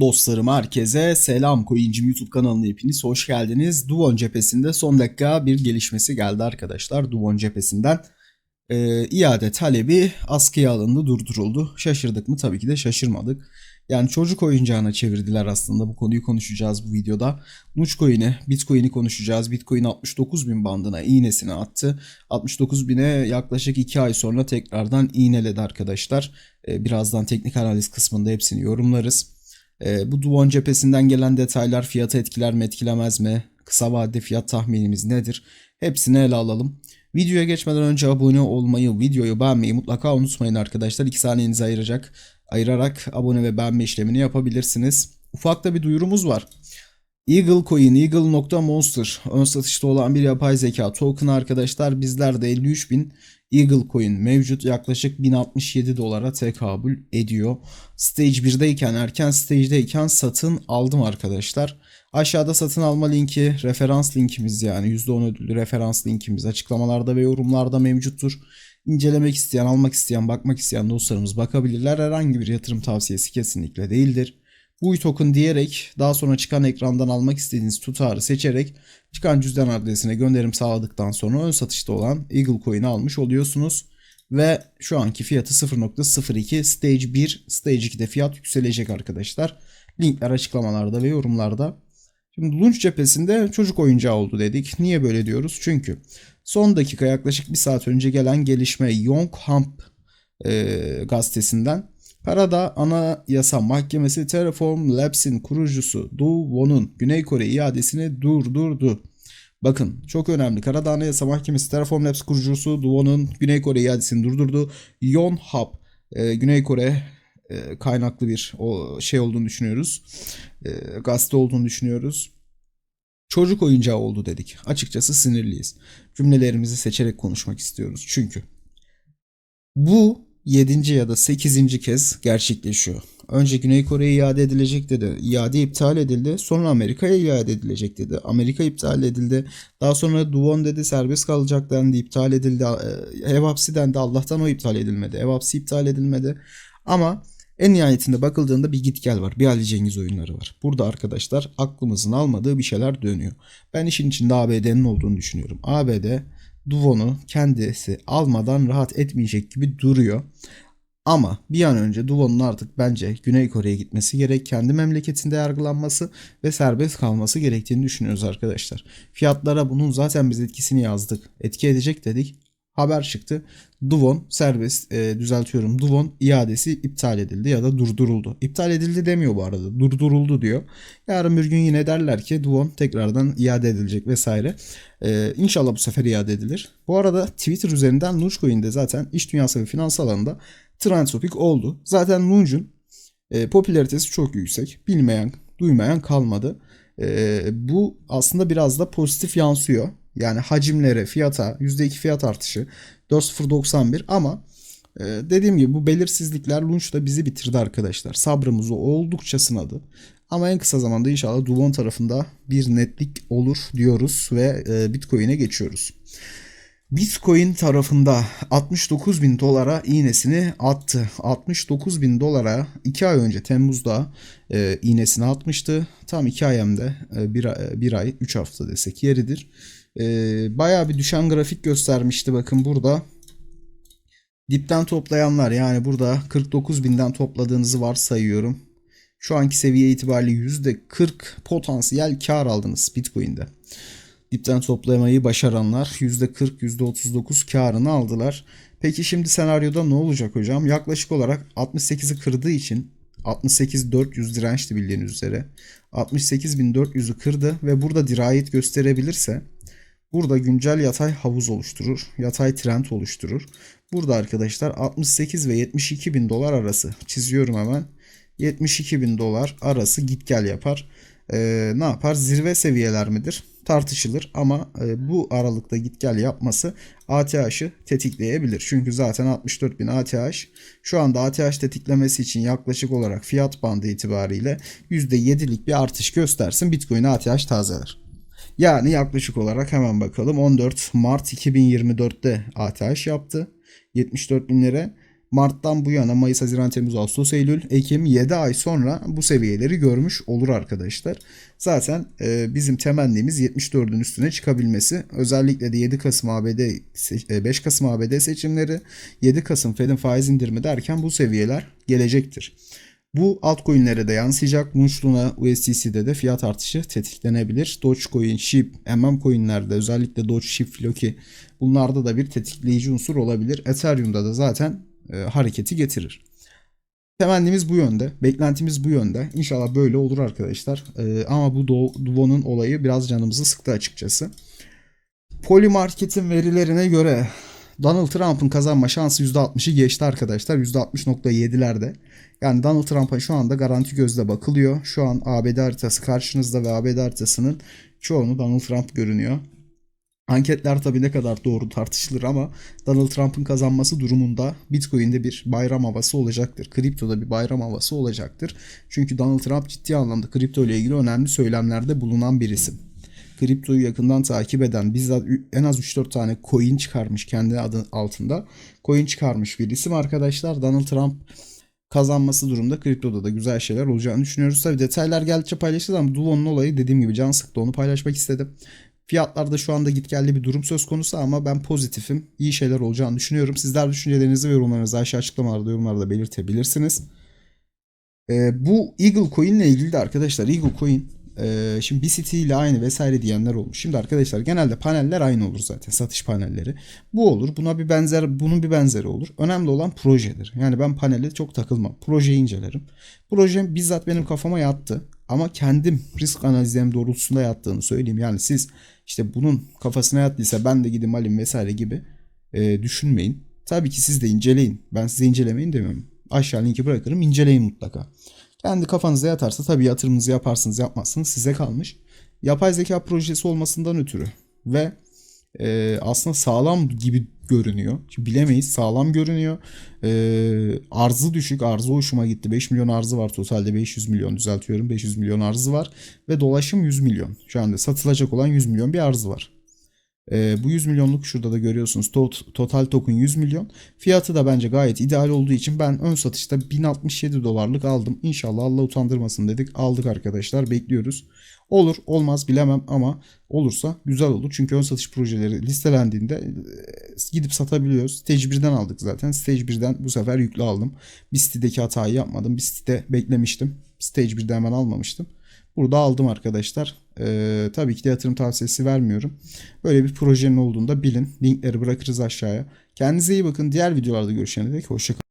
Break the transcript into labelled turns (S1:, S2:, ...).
S1: Dostlarım herkese selam Coincim YouTube kanalına hepiniz hoş geldiniz. Duvon cephesinde son dakika bir gelişmesi geldi arkadaşlar. Duvon cephesinden e, iade talebi askıya alındı durduruldu. Şaşırdık mı? Tabii ki de şaşırmadık. Yani çocuk oyuncağına çevirdiler aslında bu konuyu konuşacağız bu videoda. Dogecoin'i, Bitcoin'i konuşacağız. Bitcoin 69 bin bandına iğnesini attı. 69 bine yaklaşık 2 ay sonra tekrardan iğneledi arkadaşlar. E, birazdan teknik analiz kısmında hepsini yorumlarız. E, bu Duvon cephesinden gelen detaylar fiyatı etkiler mi etkilemez mi? Kısa vadede fiyat tahminimiz nedir? Hepsini ele alalım. Videoya geçmeden önce abone olmayı, videoyu beğenmeyi mutlaka unutmayın arkadaşlar. 2 saniyenizi ayıracak, ayırarak abone ve beğenme işlemini yapabilirsiniz. Ufakta bir duyurumuz var. Eagle Coin, Eagle.monster ön satışta olan bir yapay zeka token arkadaşlar. Bizlerde 53 bin Eagle Coin mevcut yaklaşık 1067 dolara tekabül ediyor. Stage 1'deyken erken stage'deyken satın aldım arkadaşlar. Aşağıda satın alma linki referans linkimiz yani %10 ödüllü referans linkimiz açıklamalarda ve yorumlarda mevcuttur. İncelemek isteyen, almak isteyen, bakmak isteyen dostlarımız bakabilirler. Herhangi bir yatırım tavsiyesi kesinlikle değildir. Bu token diyerek daha sonra çıkan ekrandan almak istediğiniz tutarı seçerek çıkan cüzdan adresine gönderim sağladıktan sonra ön satışta olan Eagle Coin'i almış oluyorsunuz. Ve şu anki fiyatı 0.02 Stage 1, Stage 2'de fiyat yükselecek arkadaşlar. Linkler açıklamalarda ve yorumlarda. Şimdi Launch cephesinde çocuk oyuncağı oldu dedik. Niye böyle diyoruz? Çünkü son dakika yaklaşık bir saat önce gelen gelişme Yonhap e, gazetesinden Karada Anayasa Mahkemesi Terraform Labs'in kurucusu Du Won'un Güney Kore iadesini durdurdu. Bakın çok önemli. Karada Anayasa Mahkemesi Terraform Labs kurucusu Du Won'un Güney Kore iadesini durdurdu. Yonhap e, Güney Kore e, kaynaklı bir o şey olduğunu düşünüyoruz. E, gazete olduğunu düşünüyoruz. Çocuk oyuncağı oldu dedik. Açıkçası sinirliyiz. Cümlelerimizi seçerek konuşmak istiyoruz. Çünkü bu 7. ya da 8. kez gerçekleşiyor. Önce Güney Kore'ye iade edilecek dedi. İade iptal edildi. Sonra Amerika'ya iade edilecek dedi. Amerika iptal edildi. Daha sonra Duvon dedi serbest kalacak dendi. iptal edildi. E, ev hapsi dendi. Allah'tan o iptal edilmedi. Ev hapsi iptal edilmedi. Ama en nihayetinde bakıldığında bir git gel var. Bir Ali Cengiz oyunları var. Burada arkadaşlar aklımızın almadığı bir şeyler dönüyor. Ben işin içinde ABD'nin olduğunu düşünüyorum. ABD Duvon'u kendisi almadan rahat etmeyecek gibi duruyor. Ama bir an önce Duvon'un artık bence Güney Kore'ye gitmesi gerek. Kendi memleketinde yargılanması ve serbest kalması gerektiğini düşünüyoruz arkadaşlar. Fiyatlara bunun zaten biz etkisini yazdık. Etki edecek dedik haber çıktı. Duvon serbest e, düzeltiyorum. Duvon iadesi iptal edildi ya da durduruldu. İptal edildi demiyor bu arada. Durduruldu diyor. Yarın bir gün yine derler ki Duvon tekrardan iade edilecek vesaire. E, inşallah bu sefer iade edilir. Bu arada Twitter üzerinden Launchcoin'de zaten iş dünyası ve finans alanında trend topic oldu. Zaten Launch'un e, popülaritesi çok yüksek. Bilmeyen, duymayan kalmadı. E, bu aslında biraz da pozitif yansıyor. Yani hacimlere, fiyata %2 fiyat artışı 4.091 ama e, dediğim gibi bu belirsizlikler Launch'ta bizi bitirdi arkadaşlar. Sabrımızı oldukça sınadı. Ama en kısa zamanda inşallah Duvon tarafında bir netlik olur diyoruz ve e, Bitcoin'e geçiyoruz. Bitcoin tarafında 69 bin dolara iğnesini attı. 69 bin dolara 2 ay önce Temmuz'da e, iğnesini atmıştı. Tam 2 ay hem de 1 e, bir ay 3 hafta desek yeridir. E, bayağı bir düşen grafik göstermişti bakın burada. Dipten toplayanlar yani burada 49 binden topladığınızı varsayıyorum. Şu anki seviye itibariyle %40 potansiyel kar aldınız Bitcoin'de. Dipten toplamayı başaranlar %40, %39 karını aldılar. Peki şimdi senaryoda ne olacak hocam? Yaklaşık olarak 68'i kırdığı için 68.400 dirençti bildiğiniz üzere. 68.400'ü kırdı ve burada dirayet gösterebilirse Burada güncel yatay havuz oluşturur. Yatay trend oluşturur. Burada arkadaşlar 68 ve 72 bin dolar arası çiziyorum hemen. 72 bin dolar arası git gel yapar. Ee, ne yapar? Zirve seviyeler midir? Tartışılır ama e, bu aralıkta git gel yapması ATH'ı tetikleyebilir. Çünkü zaten 64 bin ATH şu anda ATH tetiklemesi için yaklaşık olarak fiyat bandı itibariyle %7'lik bir artış göstersin Bitcoin ATH tazeler. Yani yaklaşık olarak hemen bakalım 14 Mart 2024'te ATH yaptı 74 bin lira. Mart'tan bu yana Mayıs, Haziran, Temmuz, Ağustos, Eylül, Ekim 7 ay sonra bu seviyeleri görmüş olur arkadaşlar. Zaten e, bizim temennimiz 74'ün üstüne çıkabilmesi. Özellikle de 7 Kasım ABD, se- e, 5 Kasım ABD seçimleri, 7 Kasım Fed'in faiz indirimi derken bu seviyeler gelecektir. Bu altcoin'lere de yansıyacak. Lunch Luna USDC'de de fiyat artışı tetiklenebilir. Dogecoin, SHIB, MM coin'lerde özellikle Doge, SHIB, Floki bunlarda da bir tetikleyici unsur olabilir. Ethereum'da da zaten e, hareketi getirir. Temennimiz bu yönde. Beklentimiz bu yönde. İnşallah böyle olur arkadaşlar. E, ama bu Duvo'nun olayı biraz canımızı sıktı açıkçası. Polymarket'in verilerine göre Donald Trump'ın kazanma şansı %60'ı geçti arkadaşlar. %60.7'lerde. Yani Donald Trump'a şu anda garanti gözle bakılıyor. Şu an ABD haritası karşınızda ve ABD haritasının çoğunu Donald Trump görünüyor. Anketler tabii ne kadar doğru tartışılır ama Donald Trump'ın kazanması durumunda Bitcoin'de bir bayram havası olacaktır. Kriptoda bir bayram havası olacaktır. Çünkü Donald Trump ciddi anlamda kripto ile ilgili önemli söylemlerde bulunan bir isim. Kriptoyu yakından takip eden bizzat en az 3-4 tane coin çıkarmış kendi adı altında. Coin çıkarmış bir isim arkadaşlar. Donald Trump kazanması durumda kriptoda da güzel şeyler olacağını düşünüyoruz. Tabii detaylar geldikçe paylaşacağız ama Duo'nun olayı dediğim gibi can sıktı onu paylaşmak istedim. Fiyatlarda şu anda gitgelli bir durum söz konusu ama ben pozitifim. İyi şeyler olacağını düşünüyorum. Sizler düşüncelerinizi ve yorumlarınızı aşağı açıklamalarda yorumlarda belirtebilirsiniz. Ee, bu Eagle Coin ile ilgili de arkadaşlar Eagle Coin e, şimdi BCT ile aynı vesaire diyenler olmuş. Şimdi arkadaşlar genelde paneller aynı olur zaten satış panelleri. Bu olur. Buna bir benzer bunun bir benzeri olur. Önemli olan projedir. Yani ben panele çok takılmam. Projeyi incelerim. Projem bizzat benim kafama yattı. Ama kendim risk analizlerim doğrultusunda yattığını söyleyeyim. Yani siz işte bunun kafasına yattıysa ben de gideyim alayım vesaire gibi e, düşünmeyin. Tabii ki siz de inceleyin. Ben size incelemeyin demiyorum. Aşağı linki bırakırım. inceleyin mutlaka. Kendi kafanıza yatarsa tabii yatırımınızı yaparsınız yapmazsınız size kalmış. Yapay zeka projesi olmasından ötürü ve e, aslında sağlam gibi görünüyor. Şimdi bilemeyiz sağlam görünüyor. E, arzı düşük arzı hoşuma gitti. 5 milyon arzı var totalde 500 milyon düzeltiyorum 500 milyon arzı var. Ve dolaşım 100 milyon. Şu anda satılacak olan 100 milyon bir arzı var. E, bu 100 milyonluk şurada da görüyorsunuz. Tot, total token 100 milyon. Fiyatı da bence gayet ideal olduğu için ben ön satışta 1067 dolarlık aldım. İnşallah Allah utandırmasın dedik. Aldık arkadaşlar. Bekliyoruz. Olur olmaz bilemem ama olursa güzel olur. Çünkü ön satış projeleri listelendiğinde e, gidip satabiliyoruz. Stage 1'den aldık zaten. Stage 1'den bu sefer yüklü aldım. Bir sitedeki hatayı yapmadım. Bir sitede beklemiştim. Stage 1'de hemen almamıştım. Burada aldım arkadaşlar. Ee, tabii ki de yatırım tavsiyesi vermiyorum. Böyle bir projenin olduğunu da bilin. Linkleri bırakırız aşağıya. Kendinize iyi bakın. Diğer videolarda görüşene dek hoşçakalın.